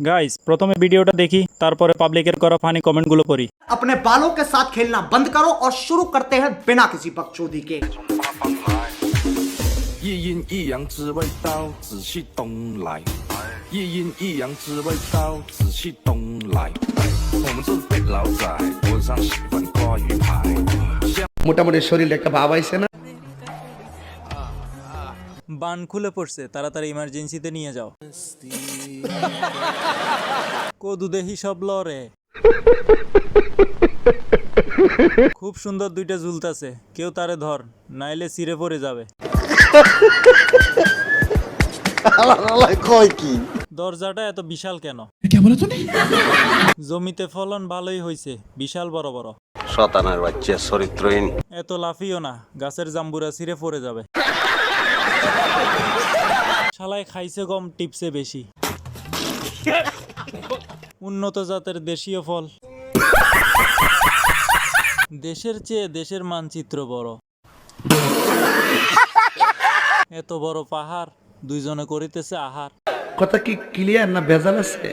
Guys প্রথমে ভিডিওটা দেখি তারপরে পাবলিকের করা ফানি কমেন্টগুলো পড়ি अपने बालों के साथ खेलना बंद करो और शुरू करते हैं बिना किसी बकचोदी के 一阴一阳之谓道，仔细东来。一阴一阳之谓道，仔细东来。我们是北老仔，我上喜欢挂鱼牌。 মোটামুটি শরীরে একটা ভাব আইছে না বান খুলে পড়ছে তাড়াতাড়ি ইমার্জেন্সিতে নিয়ে যাও। কদু দেহি সব লরে। খুব সুন্দর দুইটা ঝুলতাছে কেউ তারে ধর নাইলে সিরে পড়ে যাবে। কয় কি দরজাটা এত বিশাল কেন? জমিতে ফলন ভালোই হইছে বিশাল বড় বড়। শতানের বাচ্চা চরিত্রহীন। এত লাফিও না গাছের জাম্বুরা ছিঁড়ে পড়ে যাবে। শালায় খাইছে কম টিপসে বেশি। উন্নত জাতের দেশীয় ফল। দেশের চেয়ে দেশের মানচিত্র বড়। এত বড় পাহাড়, দুইজনে করিতেছে আহার। কথা কি ক্লিয়ার না ভেজাল আছে?